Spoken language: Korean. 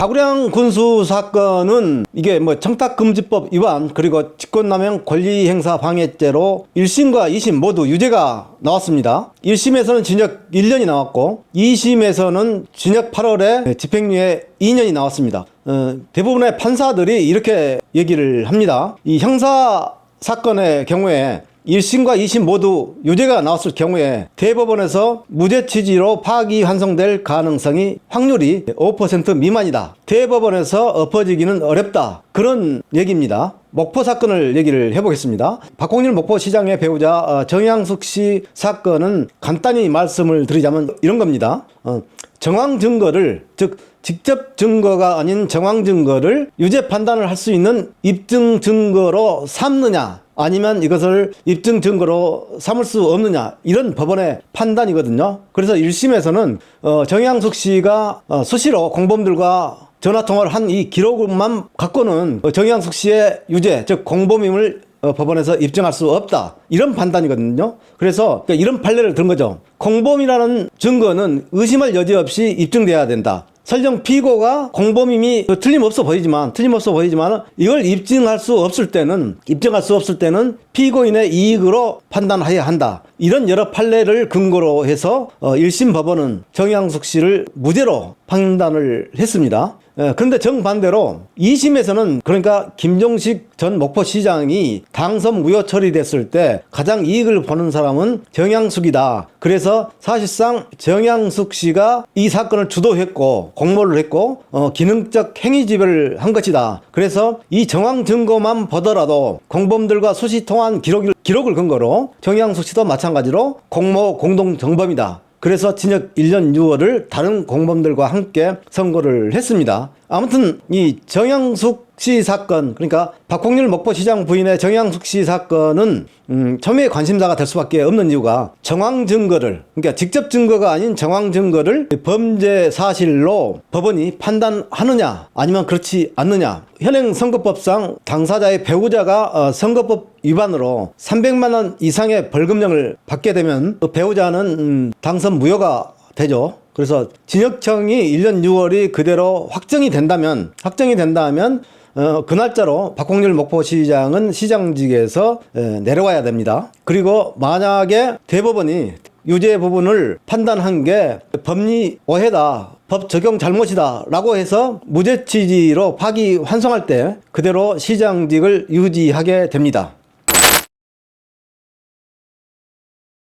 박우량 군수 사건은 이게 뭐 청탁금지법 위반 그리고 직권남용 권리행사 방해죄로 1심과 2심 모두 유죄가 나왔습니다. 1심에서는 징역 1년이 나왔고 2심에서는 징역 8월에 집행유예 2년이 나왔습니다. 어, 대부분의 판사들이 이렇게 얘기를 합니다. 이 형사 사건의 경우에 1심과 2심 모두 유죄가 나왔을 경우에 대법원에서 무죄 취지로 파기 환송될 가능성이 확률이 5% 미만이다. 대법원에서 엎어지기는 어렵다. 그런 얘기입니다. 목포 사건을 얘기를 해보겠습니다. 박홍일 목포시장의 배우자 어, 정양숙 씨 사건은 간단히 말씀을 드리자면 이런 겁니다. 어, 정황 증거를 즉 직접 증거가 아닌 정황 증거를 유죄 판단을 할 수 있는 입증 증거로 삼느냐 아니면 이것을 입증 증거로 삼을 수 없느냐 이런 법원의 판단이거든요. 그래서 1심에서는 어, 정양숙 씨가 어, 수시로 공범들과 전화 통화를 한 이 기록만 갖고는 어, 정양숙 씨의 유죄 즉 공범임을 어, 법원에서 입증할 수 없다 이런 판단이거든요. 그래서 그러니까 이런 판례를 든 거죠. 공범이라는 증거는 의심할 여지 없이 입증돼야 된다. 설령 피고가 공범임이 그 틀림없어 보이지만 틀림없어 보이지만 이걸 입증할 수 없을 때는 입증할 수 없을 때는 피고인의 이익으로 판단해야 한다. 이런 여러 판례를 근거로 해서 어, 1심 법원은 정양숙 씨를 무죄로 판단을 했습니다. 예, 그런데 정반대로 2심에서는 그러니까 김종식 전 목포시장이 당선 무효 처리됐을 때 가장 이익을 보는 사람은 정양숙이다. 그래서 사실상 정양숙 씨가 이 사건을 주도했고 공모를 했고 어, 기능적 행위 지배를 한 것이다. 그래서 이 정황 증거만 보더라도 공범들과 수시 통한 기록을, 기록을 근거로 정양숙 씨도 마찬가지로 공모 공동 정범이다. 그래서 징역 1년 6월을 다른 공범들과 함께 선고를 했습니다. 아무튼 이 정양숙 씨 사건 그러니까 박홍일 목포시장 부인의 정양숙 씨 사건은 음, 첨예의 관심사가 될 수밖에 없는 이유가 정황 증거를 그러니까 직접 증거가 아닌 정황 증거를 범죄 사실로 법원이 판단하느냐 아니면 그렇지 않느냐 현행 선거법상 당사자의 배우자가 어, 선거법 위반으로 300만 원 이상의 벌금형을 받게 되면 그 배우자는 음, 당선 무효가 되죠. 그래서 진역청이 1년 6월이 그대로 확정이 된다면 확정이 된다면 어, 그 날짜로 박홍렬 목포시장은 시장직에서 에, 내려와야 됩니다. 그리고 만약에 대법원이 유죄 부분을 판단한 게 법리 오해다. 법 적용 잘못이다 라고 해서 무죄 취지로 파기 환송할 때 그대로 시장직을 유지하게 됩니다.